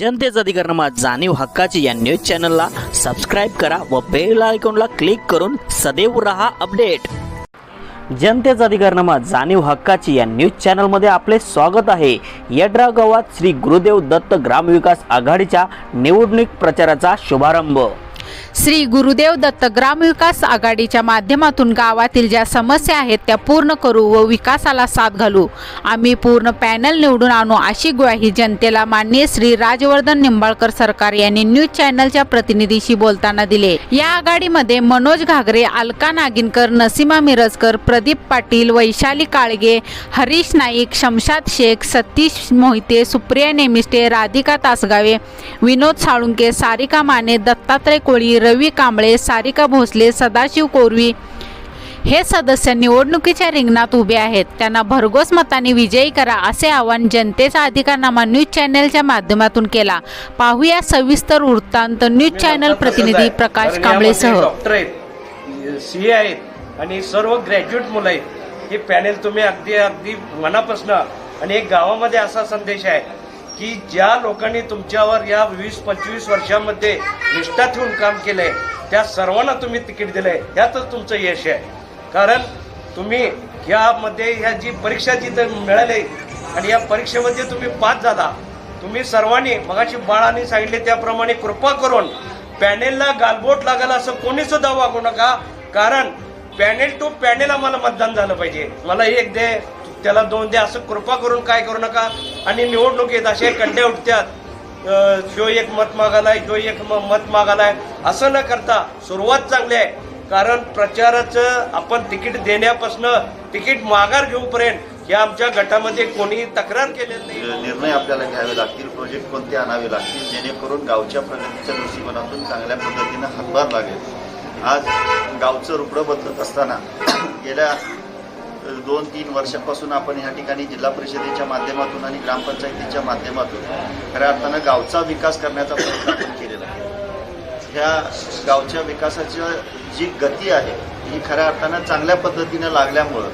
जनतेचा अधिकारमा जाणीव हक्काची या न्यूज चॅनलला सबस्क्राईब करा व बेल आयकॉनला क्लिक करून सदैव रहा अपडेट जनतेचा अधिकारनामा जाणीव हक्काची या न्यूज चॅनलमध्ये आपले स्वागत आहे. यड्रा गावात श्री गुरुदेव दत्त ग्रामविकास आघाडीच्या निवडणूक प्रचाराचा शुभारंभ. श्री गुरुदेव दत्त ग्रामविकास आघाडीच्या माध्यमातून गावातील ज्या समस्या आहेत त्या पूर्ण करू व विकासाला साथ घालू. आम्ही पूर्ण पॅनल निवडून आणू अशी ग्वाही जनतेला माननीय श्री राजवर्धन निंबाळकर सरकार यांनी न्यूज चॅनलच्या प्रतिनिधीशी बोलताना दिले. या आघाडीमध्ये मनोज घागरे अलका नागिनकर नसीमा मिरजकर प्रदीप पाटील वैशाली काळगे हरीश नाईक शमशाद शेख सतीश मोहिते सुप्रिया नेमिष्टे राधिका तासगावे विनोद साळुंके सारिका माने दत्तात्रय कोळी रवी कांबळे सारिका भोसले सदाशिव कोरवी हे सदस्य निवडणुकीच्या रिंगणात उभे आहेत. त्यांना भरघोस मताने विजयी करा असे आवाहन जनतेचा अधिकारनामा न्यूज चॅनलच्या माध्यमातून केला. पाहूया सविस्तर वृत्तांत न्यूज चॅनल प्रतिनिधी प्रकाश कांबळेसह डॉक्टर आहेत सी आहेत आणि सर्व ग्रॅज्युएट मुलं आहेत. हे पॅनेल तुम्ही अगदी अगदी मनापासून आणि एक गावामध्ये असा संदेश आहे की ज्या लोकांनी तुमच्यावर या वीस पंचवीस वर्षामध्ये निष्ठा ठेवून काम केलंय त्या सर्वांना तुम्ही तिकीट दिलंय. ह्यातच तुमचं यश आहे. कारण तुम्ही यामध्ये ह्या जी परीक्षा जिथं मिळाली आणि या परीक्षेमध्ये तुम्ही पास झाला तुम्ही सर्वांनी मगाशी बाळाने सांगितले त्याप्रमाणे कृपा करून पॅनेलला गालबोट लागेल असं कोणी सुद्धा वागू नका कारण पॅनेल टू पॅनेल आम्हाला मतदान झालं पाहिजे. मला एक दे. त्याला दोन द्या असं कृपा करून काय करू नका. आणि निवडणुकीत असे कंडे उठतात शो एक मत मागालाय जो एक म- मत मागालाय असं न करता सुरुवात चांगली आहे. कारण प्रचाराचं आपण तिकीट देण्यापासून तिकीट माघार घेऊपर्यंत या आमच्या गटामध्ये कोणी तक्रार केलेली नाही. निर्णय आपल्याला घ्यावे लागतील प्रोजेक्ट कोणते आणावे लागतील जेणेकरून गावच्या प्रगतीच्या दृष्टिकोनातून चांगल्या पद्धतीनं हातभार लागेल. आज गावचं रुपडं बदलत असताना गेल्या दोन तीन वर्षापासून आपण या ठिकाणी जिल्हा परिषदेच्या माध्यमातून आणि ग्रामपंचायतीच्या माध्यमातून खऱ्या अर्थानं गावचा विकास करण्याचा प्रयत्न आपण केलेला आहे. ह्या गावच्या विकासाची जी गती आहे ही खऱ्या अर्थानं चांगल्या पद्धतीनं लागल्यामुळं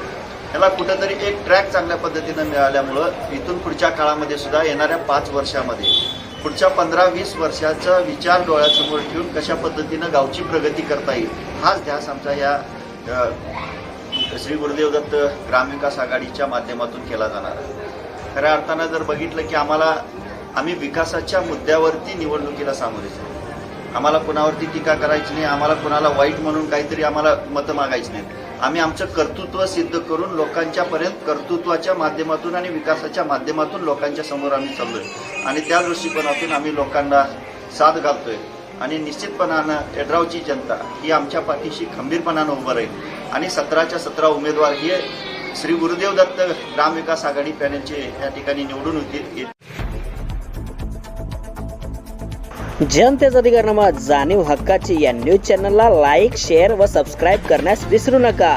ह्याला कुठंतरी एक ट्रॅक चांगल्या पद्धतीनं मिळाल्यामुळं इथून पुढच्या काळामध्ये सुद्धा येणाऱ्या पाच वर्षामध्ये पुढच्या पंधरा वीस वर्षाचा विचार डोळ्यासमोर ठेवून कशा पद्धतीनं गावची प्रगती करता येईल हाच ध्यास आमचा या श्री गुरुदेव दत्त ग्रामविकास आघाडीच्या माध्यमातून केला जाणार आहे. खऱ्या अर्थानं जर बघितलं की आम्हाला आम्ही विकासाच्या मुद्द्यावरती निवडणुकीला सामोरे जाऊ. आम्हाला कुणावरती टीका करायची नाही आम्हाला कुणाला वाईट म्हणून काहीतरी आम्हाला मतं मागायची नाहीत. आम्ही आमचं कर्तृत्व सिद्ध करून लोकांच्या पर्यंत कर्तृत्वाच्या माध्यमातून आणि विकासाच्या माध्यमातून लोकांच्या समोर आम्ही चाललोय. आणि त्या दृष्टिकोनातून आम्ही लोकांना साथ घालतोय. आणि निश्चितपणानं यड्रावची जनता ही आमच्या पाठीशी खंबीरपणानं उभं राहील. आणि सतराच्या सतरा उमेदवार हे श्री गुरुदेव दत्त ग्रामविकास आघाडी पॅनलचे या ठिकाणी निवडून होतील जनतेचा अधिकारनामा जाणीव हक्काची या न्यूज चॅनलला लाईक शेअर व सबस्क्राईब करण्यास विसरू नका.